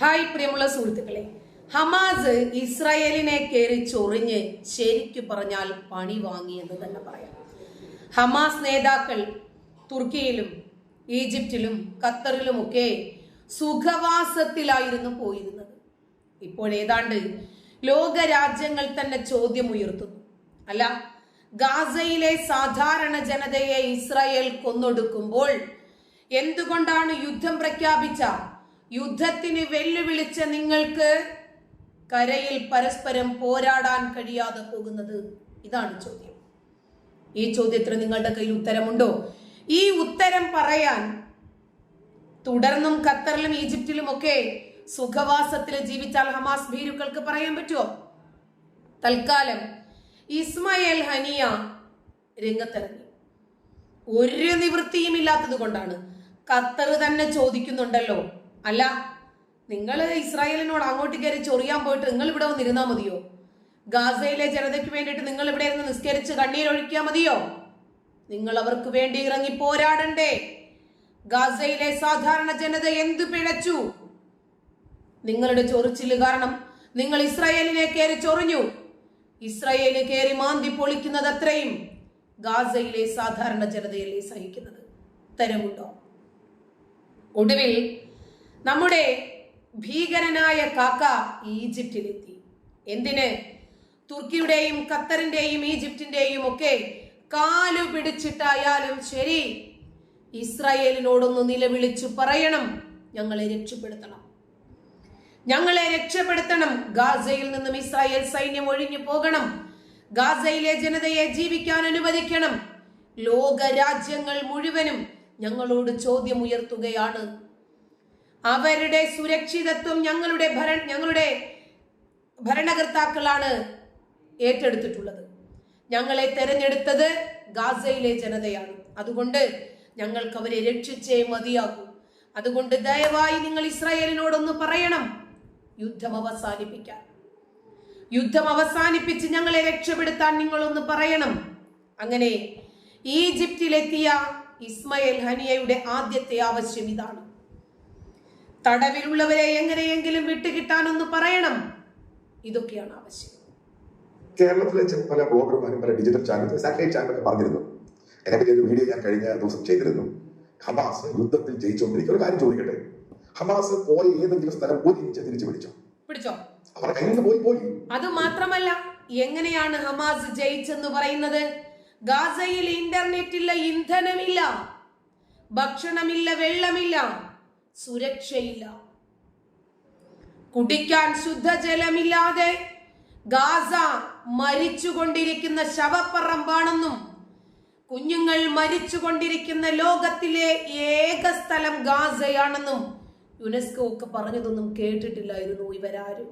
Hi പ്രിയമുള്ള സുഹൃത്തുക്കളെ. Hamas ഇസ്രായേലിനെ കയറി ചൊറിഞ്ഞ് ശരിക്കു പറഞ്ഞാൽ പണി വാങ്ങി എന്ന് തന്നെ പറയാം. ഹമാസ് നേതാക്കൾ തുർക്കിയിലും ഈജിപ്തിലും ഖത്തറിലുമൊക്കെ സുഖവാസത്തിലായിരുന്നു പോയിരുന്നത്. ഇപ്പോൾ ഏതാണ്ട് ലോക രാജ്യങ്ങൾ തന്നെ ചോദ്യം ഉയർത്തുന്നു അല്ല ഗാസയിലെ സാധാരണ ജനതയെ ഇസ്രായേൽ കൊന്നൊടുക്കുമ്പോൾ എന്തുകൊണ്ടാണ് യുദ്ധം പ്രഖ്യാപിച്ച യുദ്ധത്തിന് വെല്ലുവിളിച്ച നിങ്ങൾക്ക് കരയിൽ പരസ്പരം പോരാടാൻ കഴിയാതെ പോകുന്നത് ഇതാണ് ചോദ്യം. ഈ ചോദ്യത്തിന് നിങ്ങളുടെ കയ്യിൽ ഉത്തരമുണ്ടോ? ഈ ഉത്തരം പറയാൻ തുടർന്നും ഖത്തറിലും ഈജിപ്തിലും ഒക്കെ സുഖവാസത്തിൽ ജീവിച്ചാൽ ഹമാസ് ഭീരുക്കൾക്ക് പറയാൻ പറ്റുമോ തൽക്കാലം ഇസ്മായേൽ ഹനിയ രംഗത്തിറങ്ങി. ഒരു നിവൃത്തിയും ഇല്ലാത്തത് കൊണ്ടാണ്. ഖത്തർ തന്നെ ചോദിക്കുന്നുണ്ടല്ലോ അല്ല നിങ്ങൾ ഇസ്രായേലിനോട് അങ്ങോട്ട് കയറി ചൊറിയാൻ പോയിട്ട് നിങ്ങൾ ഇവിടെ വന്നിരുന്നാ മതിയോ? ഗാസയിലെ ജനതയ്ക്ക് വേണ്ടിയിട്ട് നിങ്ങൾ ഇവിടെ ഇരുന്ന് നിസ്കരിച്ച് കണ്ണീരൊഴിക്കാൻ മതിയോ? നിങ്ങൾ അവർക്ക് വേണ്ടി ഇറങ്ങി പോരാടണ്ടേ. ഗാസയിലെ സാധാരണ ജനത എന്ത് പിഴച്ചു? നിങ്ങളുടെ ചൊറിച്ചിൽ കാരണം നിങ്ങൾ ഇസ്രായേലിനെ കയറി ചൊറിഞ്ഞു. ഇസ്രായേലിനെ കയറി മാന്തി പൊളിക്കുന്നത് അത്രയും ഗാസയിലെ സാധാരണ ജനതയല്ലേ സഹിക്കുന്നത്? തരമുണ്ടോ ഒടുവിൽ നമ്മുടെ ഭീകരനായ കാക്ക ഈജിപ്തിലെത്തി. എന്തിന്? തുർക്കിയുടെയും ഖത്തറിന്റെയും ഈജിപ്തിന്റെയും ഒക്കെ കാലു പിടിച്ചിട്ടായാലും ശരി ഇസ്രായേലിനോടൊന്ന് നിലവിളിച്ചു പറയണം. ഞങ്ങളെ രക്ഷപ്പെടുത്തണം. ഞങ്ങളെ രക്ഷപ്പെടുത്തണം. ഗാസയിൽ നിന്നും ഇസ്രായേൽ സൈന്യം ഒഴിഞ്ഞു പോകണം. ഗാസയിലെ ജനതയെ ജീവിക്കാൻ അനുവദിക്കണം. ലോക രാജ്യങ്ങൾ മുഴുവനും ഞങ്ങളോട് ചോദ്യം ഉയർത്തുകയാണ് അവരുടെ സുരക്ഷിതത്വം ഞങ്ങളുടെ ഭര ഞങ്ങളുടെ ഭരണകർത്താക്കളാണ് ഏറ്റെടുത്തിട്ടുള്ളത്. ഞങ്ങളെ തെരഞ്ഞെടുത്തത് ഗാസയിലെ ജനതയാണ്. അതുകൊണ്ട് ഞങ്ങൾക്ക് അവരെ രക്ഷിച്ചേ മതിയാകൂ. അതുകൊണ്ട് ദയവായി നിങ്ങൾ ഇസ്രായേലിനോടൊന്ന് പറയണം. യുദ്ധം അവസാനിപ്പിക്കാൻ. യുദ്ധം അവസാനിപ്പിച്ച് ഞങ്ങളെ രക്ഷപ്പെടുത്താൻ നിങ്ങളൊന്ന് പറയണം. അങ്ങനെ ഈജിപ്തിലെത്തിയ ഇസ്മയിൽ ഹനിയയുടെ ആദ്യത്തെ ആവശ്യം ഇതാണ്. തടവിലുള്ളവരെ എങ്ങനെയെങ്കിലും വിട്ടുകിട്ടാനൊന്ന് പറയണം. ഇതൊക്കെയാണ് ആവശ്യം. കേരളത്തിലെ പല ബ്ലോഗർമാരും പല ഡിജിറ്റൽ ചാനൽ സാറ്റലൈറ്റ് ചാനലൊക്കെ പറഞ്ഞിരുന്നു. എന്നെ ഒരു വീഡിയോ ഞാൻ കഴിഞ്ഞ ദിവസം ചെയ്തിരുന്നു. ഹമാസ് യുദ്ധത്തിൽ ജയിച്ചുകൊണ്ടിരിക്കുന്ന ഒരു കാര്യം ചോദിക്കട്ടെ? ഹമാസ് പോയ ഏതെങ്കിലും സ്ഥലം ഒരു ഇഞ്ച് തിരിച്ചു പിടിച്ചോ? പിടിച്ചോ? അവരുടെ കയ്യിൽ നിന്ന് പോയി പോയി? അത് മാത്രമല്ല എങ്ങനെയാണ് ഹമാസ് ജയിച്ചെന്ന് പറയുന്നത്? ഗാസയിൽ ഇന്റർനെറ്റ് ഇല്ല ഇന്ധനമില്ല. ഭക്ഷണമില്ല വെള്ളമില്ല. സുരക്ഷയില്ല. കുടിക്കാൻ ശുദ്ധജലമില്ലാതെ ഗാസ മരിച്ചുകൊണ്ടിരിക്കുന്ന ശവപ്പറമ്പാണെന്നും കുഞ്ഞുങ്ങൾ മരിച്ചുകൊണ്ടിരിക്കുന്ന ലോകത്തിലെ ഏക സ്ഥലം ഗാസയാണെന്നും യുനെസ്കോ ഒക്കെ പറഞ്ഞതൊന്നും കേട്ടിട്ടില്ലായിരുന്നു ഇവരാരും.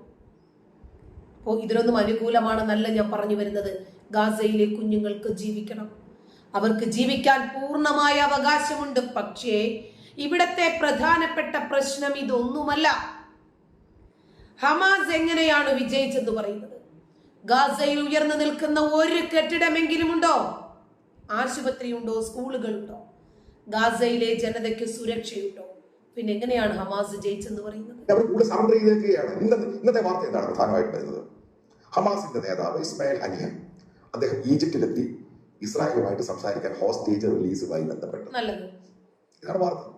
അപ്പോൾ ഇതിനൊന്നും അനുകൂലമാണെന്നല്ല ഞാൻ പറഞ്ഞു വരുന്നത്. ഗാസയിലെ കുഞ്ഞുങ്ങൾക്ക് ജീവിക്കണം. അവർക്ക് ജീവിക്കാൻ പൂർണമായ അവകാശമുണ്ട്. പക്ഷേ ഇവിടത്തെ പ്രധാനപ്പെട്ട പ്രശ്നം ഇതൊന്നുമല്ല. ഹമാസ് എങ്ങനെയാണ് വിജയിച്ചെന്ന് പറയുന്നത്? ഗാസയിൽ ഉയർന്നു നിൽക്കുന്ന ഒരു കെട്ടിടമെങ്കിലും ഉണ്ടോ ആശുപത്രി ഉണ്ടോ സ്കൂളുകൾ ഉണ്ടോ ഗാസയിലെ ജനതയ്ക്ക് സുരക്ഷയുണ്ടോ? പിന്നെ എങ്ങനെയാണ് ഹമാസ് ജയിച്ചെന്ന് പറയുന്നത്? അവർ കൂടുതൽ സറണ്ടർ ചെയ്തേക്കുകയാണ് ഇന്നത്തെ വാർത്ത എന്താണ് പ്രധാനമായിട്ട് വരുന്നത്? ഹമാസിന്റെ നേതാവ് ഇസ്മായിൽ ഹനിയ അദ്ദേഹം ഈജിപ്തിലെത്തി ഇസ്രായേലുമായിട്ട് സംസാരിക്കാൻ ഹോസ്റ്റേജ് റിലീസുമായി ബന്ധപ്പെട്ടു. നല്ലത്. ഇതാണ് വാർത്ത.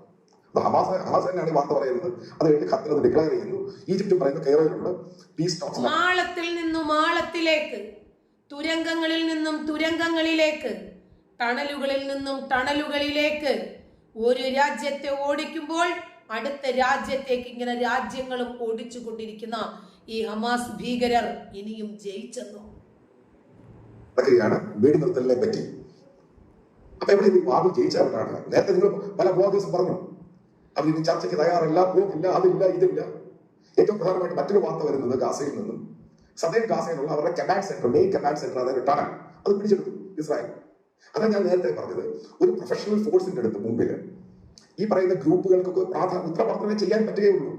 ഹമാസ് ഹമാസ് തന്നെയാണ് ഈ വാർത്ത പറയുന്നത്. അത് കഴിഞ്ഞ് ഖത്തർ അത് ഡിക്ലെയർ ചെയ്യുന്നു. ഈജിപ്തും പറയുന്നു കെയറോയിലുള്ള പീസ് ടോക്സ് മാളത്തിൽ നിന്നും മാളത്തിലേക്ക് തുരങ്കങ്ങളിൽ നിന്നും തുരങ്കങ്ങളിലേക്ക് ടണലുകളിൽ നിന്നും ടണലുകളിലേക്ക് ഒരു രാജ്യത്തെ ഓടിക്കുമ്പോൾ അടുത്ത രാജ്യത്തേക്ക് ഇങ്ങനെ രാജ്യങ്ങളും ഓടിച്ചു കൊണ്ടിരിക്കുന്ന ഈ ഹമാസ് ഭീകരർ ഇനിയും ജയിച്ചെന്നോ? അതൊക്കെയാണ് വീട് നിർത്തലിനെ പറ്റി. അപ്പൊ എവിടെ ഈ വാദം ജയിച്ചവരാണ്? നേരത്തെ നിങ്ങൾ പല ബ്ലോഗേഴ്സും പറഞ്ഞു. അവർ ഇനി ചർച്ചയ്ക്ക് തയ്യാറല്ല പോകില്ല അതില്ല ഇതില്ല. ഏറ്റവും പ്രധാനമായിട്ട് മറ്റൊരു വാർത്ത വരുന്നത് ഗാസയിൽ നിന്നും. സദൈൻ ഗാസയിലുള്ള അവരുടെ command centre main command centre അതായത് ടണൽ അത് പിടിച്ചെടുത്തു ഇസ്രായേൽ. അതാണ് ഞാൻ നേരത്തെ പറഞ്ഞത് ഒരു പ്രൊഫഷണൽ ഫോഴ്സിന്റെ അടുത്ത് മുമ്പിൽ ഈ പറയുന്ന ഗ്രൂപ്പുകൾക്കൊക്കെ പ്രാധാന്യം ഇത്ര മാത്രമേ ചെയ്യാൻ പറ്റുകയുള്ളൂ.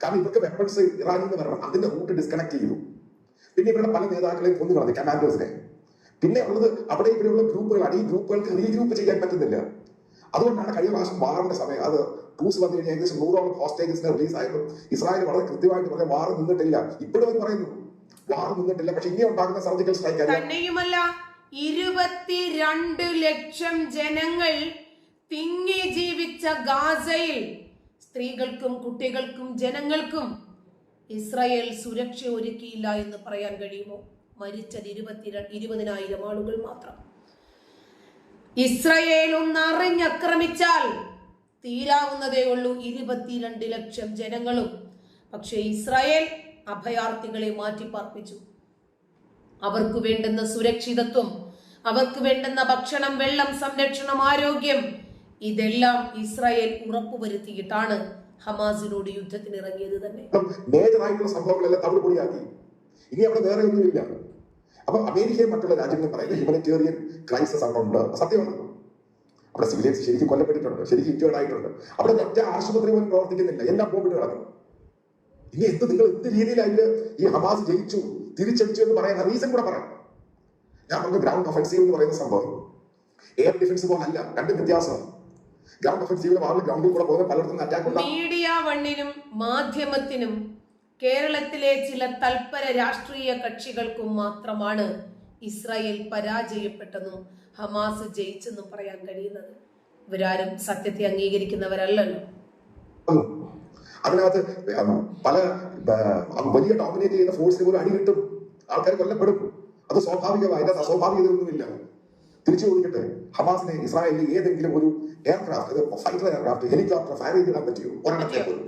കാരണം ഇവർക്ക് വെപ്പൺസ് ഇറാനിൽ നിന്ന് വരണം അതിന്റെ റൂട്ട് ഡിസ്കണക്ട് ചെയ്തു. പിന്നെ ഇവരുടെ പല നേതാക്കളെയും കൊന്നു കളഞ്ഞു കമാൻഡേഴ്സിനെ പിന്നെ ഉള്ളത് അവിടെ ഇവിടെയുള്ള ഗ്രൂപ്പുകളാണ്. ഈ ഗ്രൂപ്പുകൾക്ക് റീഗ്രൂപ്പ് ചെയ്യാൻ പറ്റുന്നില്ല. അതുകൊണ്ടാണ് കഴിഞ്ഞ പ്രാവശ്യം വാറിന്റെ സമയം. അത് ക്രൂസ് വന്നു കഴിഞ്ഞാൽ ഏകദേശം നൂറോളം ഹോസ്റ്റേജസിനെ റിലീസ് ആയിരുന്നു. ഇസ്രായേൽ വളരെ കൃത്യമായിട്ട് പറയാൻ വാർ നിന്നിട്ടില്ല. ഇപ്പോഴും അവർ പറയുന്നു. വാർ നിന്നിട്ടില്ല. പക്ഷെ ഇനി ഉണ്ടാകുന്ന സർജിക്കൽ സ്ട്രൈക്ക് തന്നെയുമല്ല ഇരുപത്തിരണ്ട് ലക്ഷം ജനങ്ങൾ തിങ്ങി ജീവിച്ച ഗാസയിൽ സ്ത്രീകൾക്കും കുട്ടികൾക്കും ജനങ്ങൾക്കും ഇസ്രായേൽ സുരക്ഷ ഒരുക്കിയില്ല എന്ന് പറയാൻ കഴിയുമോ? മരിച്ചത് ഇരുപത്തിരണ്ട് ഇരുപതിനായിരം ആളുകൾ മാത്രം. ഇസ്രയേൽ ഒന്ന് അറിഞ്ഞക്രമിച്ചാൽ തീരാവുന്നതേ ഉള്ളൂ ഇരുപത്തിരണ്ട് ലക്ഷം ജനങ്ങളും. പക്ഷേ ഇസ്രായേൽ അഭയാർത്ഥികളെ മാറ്റിപ്പാർപ്പിച്ചു. അവർക്ക് വേണ്ടുന്ന സുരക്ഷിതത്വം അവർക്ക് വേണ്ടുന്ന ഭക്ഷണം വെള്ളം സംരക്ഷണം ആരോഗ്യം ഇതെല്ലാം ഇസ്രായേൽ ഉറപ്പുവരുത്തിയിട്ടാണ് ഹമാസിനോട് യുദ്ധത്തിന് ഇറങ്ങിയത് തന്നെ സംഭവങ്ങളെല്ലാം ഇനി അവിടെ വേറെ ഒന്നുമില്ല. അപ്പൊ അമേരിക്കയും മറ്റുള്ള രാജ്യങ്ങളും പറയുന്നത് ഹ്യൂമനിറ്റേറിയൻ ക്രൈസിസ് അവിടെ ഉണ്ട് സത്യമാണ്. അവിടെ സിവിലിയൻസ് ശരിക്കും കൊല്ലപ്പെട്ടിട്ടുണ്ട്. ശരിക്കും ഇൻജേർഡ് ആയിട്ടുണ്ട്. അവിടെ ഒറ്റ ആശുപത്രി പോലും പ്രവർത്തിക്കുന്നില്ല. എല്ലാം കോവിഡ് കിടക്കുന്നു. ഇനി എന്ത് നിങ്ങൾ എന്ത് രീതിയിൽ രീതിയിലായിട്ട് ഈ ഹമാസ് ജയിച്ചു തിരിച്ചടിച്ചു എന്ന് പറയാൻ റീസൺ കൂടെ പറയാം ഞാൻ പറഞ്ഞു ഗ്രൗണ്ട് ഒഫൻസീവ് എന്ന് പറയുന്ന സംഭവം എയർ ഡിഫൻസ് പോലല്ല രണ്ടും വ്യത്യാസമാണ് ഗ്രൗണ്ട് ഒഫൻസീവിന് വാറിൽ ഗ്രൗണ്ടിൽ കൂടെ പോകുന്ന പലയിടത്തും അറ്റാക്ക് മീഡിയ വണ്ണിനും മാധ്യമത്തിനും കേരളത്തിലെ ചില തൽപര രാഷ്ട്രീയ കക്ഷികൾക്കും മാത്രമാണ് ഇസ്രായേൽ പരാജയപ്പെട്ടെന്നും ഹമാസ് ജയിച്ചെന്നും പറയാൻ കഴിയുന്നത്. ഇവരാരും സത്യത്തെ അംഗീകരിക്കുന്നവരല്ലല്ലോ. അതിനകത്ത് പല വലിയ ഡോമിനേറ്റ് ചെയ്യുന്ന ഫോഴ്സിന് പോലും അടി കിട്ടും ആൾക്കാർ കൊല്ലപ്പെടും. അത് സ്വാഭാവികമായി അതിനകത്ത് അസ്വാഭാവികതയൊന്നുമില്ല. തിരിച്ചു ചോദിക്കട്ടെ ഹമാസിനെ ഇസ്രായേലിൽ ഏതെങ്കിലും ഒരു aircraft fighter aircraft helicopter fire ചെയ്തിടാൻ പറ്റിയോ? ഒരെണ്ണത്തെ പോലും.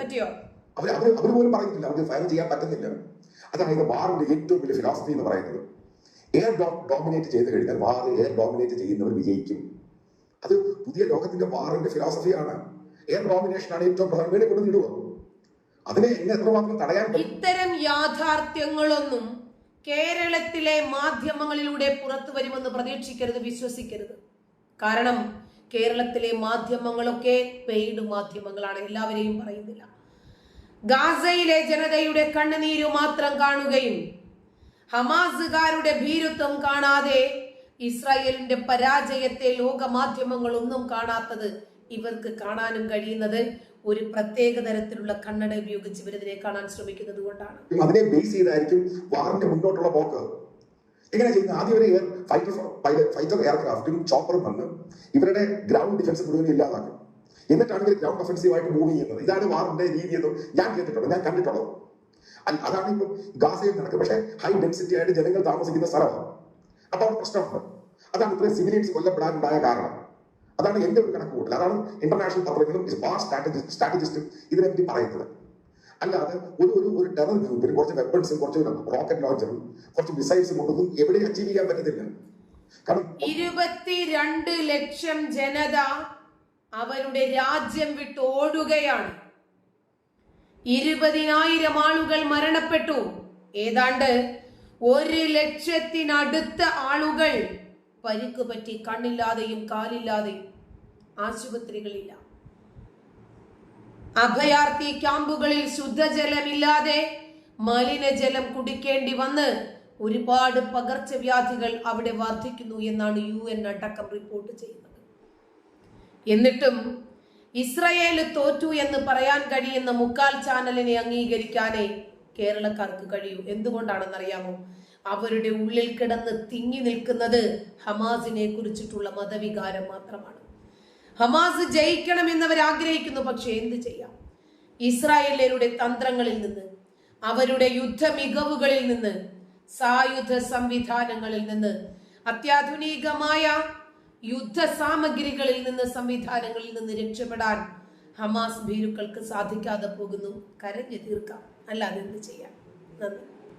അവർ അവർ അവർ പോലും പറയുന്നില്ല. അവർക്ക് ഫയർ ചെയ്യാൻ പറ്റുന്നില്ല. അതായത് വാറിന്റെ ഏറ്റവും വലിയ ഫിലോസഫി എന്ന് പറയുന്നത്. എയർ ഡോമിനേറ്റ് ചെയ്ത് കഴിഞ്ഞാൽ വാർ എയർ ഡോമിനേറ്റ് ചെയ്യുന്നവർ വിജയിക്കും. അത് പുതിയ ലോകത്തിന്റെ വാറിന്റെ ഫിലോസഫിയാണ് എയർ ഡോമിനേഷനാണ് ഏറ്റവും പ്രധാനം. വേണ്ടി നേടുക അതിനെ എങ്ങനെ എത്രമാത്രം തടയാൻ ഇത്തരം യാഥാർത്ഥ്യങ്ങളൊന്നും കേരളത്തിലെ മാധ്യമങ്ങളിലൂടെ പുറത്തു വരുമെന്ന് പ്രതീക്ഷിക്കരുത് വിശ്വസിക്കരുത്. കാരണം കേരളത്തിലെ മാധ്യമങ്ങളൊക്കെ പെയ്ഡ് മാധ്യമങ്ങളാണ്. എല്ലാവരെയും പറയുന്നില്ല. ഗാസയിലെ ജനതയുടെ കണ്ണുനീര് മാത്രം കാണുകയും ഹമാസുകാരുടെ ഭീരുത്വം കാണാതെ ഇസ്രായേലിന്റെ പരാജയത്തെ ലോക മാധ്യമങ്ങളൊന്നും കാണാത്തത് ഇവർക്ക് കാണാനും കഴിയുന്നത് ഒരു പ്രത്യേക തരത്തിലുള്ള കണ്ണട ഉപയോഗിച്ച് ഇവരിതിനെ കാണാൻ ശ്രമിക്കുന്നത് കൊണ്ടാണ്. അതിനെ ബേസ് ചെയ്തായിരിക്കും വാറിന്റെ മുന്നോട്ടുള്ള പോക്ക്. എങ്ങനെ ചെയ്യുന്നത് ആദ്യം ഒരു ഫൈറ്റർ ഫൈറ്റർ എയർക്രാഫ്റ്റും ചോപ്പറും വന്ന് ഇവരുടെ ഗ്രൗണ്ട് ഡിഫൻസ് മുഴുവൻ ഇല്ലാതാക്കും. എന്നിട്ടാണ് ഇവർ ഗ്രൗണ്ട് ഒഫൻസീവ് ആയിട്ട് മൂവ് ചെയ്യുന്നത്. ഇതാണ് വാറിന്റെ രീതി എന്ന് ഞാൻ കേട്ടിട്ടുള്ളത് ഞാൻ കണ്ടിട്ടുള്ളത്. അതാണ് ഇപ്പം ഗാസയിൽ നടക്കുന്നത്. പക്ഷേ ഹൈ ഡെൻസിറ്റി ആയിട്ട് ജനങ്ങൾ താമസിക്കുന്ന സ്ഥലമാണ് അപ്പോൾ അവിടെ പ്രശ്നമുണ്ട്. അതാണ് ഇത്രയും സിവിലിയൻസ് കൊല്ലപ്പെടാനുണ്ടായ കാരണം. അതാണ് എന്റെ ഒരു കണക്ക് കൂട്ടൽ. അതാണ് ഇന്റർനാഷണൽ പത്രങ്ങളും സ്ട്രാറ്റജിസ്റ്റ് സ്ട്രാറ്റജിസ്റ്റും ഇതിനെപ്പറ്റി പറയുന്നത്. അല്ലാതെ ഒരു ഒരു ഒരു ടെറർ ഗ്രൂപ്പിന് കുറച്ച് വെപ്പൺസും കുറച്ച് റോക്കറ്റ് ലോഞ്ചറും കുറച്ച് മിസൈൽസും കൊണ്ടൊന്നും എവിടെയും അച്ചീവ് ചെയ്യാൻ പറ്റത്തില്ല. കാരണം ഇരുപത്തിരണ്ട് ലക്ഷം ജനത അവരുടെ രാജ്യം വിട്ട് ഓടുകയാണ്. ഇരുപതിനായിരം ആളുകൾ മരണപ്പെട്ടു. ഏതാണ്ട് ഒരു ലക്ഷത്തിനടുത്ത ആളുകൾ പരിക്ക് പറ്റി കണ്ണില്ലാതെയും കാലില്ലാതെയും ആശുപത്രികളില്ല. അഭയാർത്ഥി ക്യാമ്പുകളിൽ ശുദ്ധജലമില്ലാതെ മലിനജലം കുടിക്കേണ്ടി വന്ന് ഒരുപാട് പകർച്ചവ്യാധികൾ അവിടെ വർദ്ധിക്കുന്നു എന്നാണ് യു എൻ അടക്കം റിപ്പോർട്ട് ചെയ്യുന്നത്. എന്നിട്ടും ഇസ്രയേൽ തോറ്റു എന്ന് പറയാൻ കഴിയുന്ന മുക്കാൽ ചാനലിനെ അംഗീകരിക്കാനേ കേരളക്കാർക്ക് കഴിയൂ. എന്തുകൊണ്ടാണെന്നറിയാമോ? അവരുടെ ഉള്ളിൽ കിടന്ന് തിങ്ങി നിൽക്കുന്നത് ഹമാസിനെ കുറിച്ചിട്ടുള്ള മതവികാരം മാത്രമാണ്. ഹമാസ് ജയിക്കണമെന്ന് അവർ ആഗ്രഹിക്കുന്നു പക്ഷെ എന്ത് ചെയ്യാം? ഇസ്രായേലരുടെ തന്ത്രങ്ങളിൽ നിന്ന് അവരുടെ യുദ്ധ മികവുകളിൽ നിന്ന് സായുധ സംവിധാനങ്ങളിൽ നിന്ന് അത്യാധുനികമായ യുദ്ധ സാമഗ്രികളിൽ നിന്ന് സംവിധാനങ്ങളിൽ നിന്ന് രക്ഷപ്പെടാൻ ഹമാസ് ഭീരുക്കൾക്ക് സാധിക്കാതെ പോകുന്നു. കരഞ്ഞു തീർക്കാം. അല്ലാതെ എന്ത് ചെയ്യാം? നന്ദി.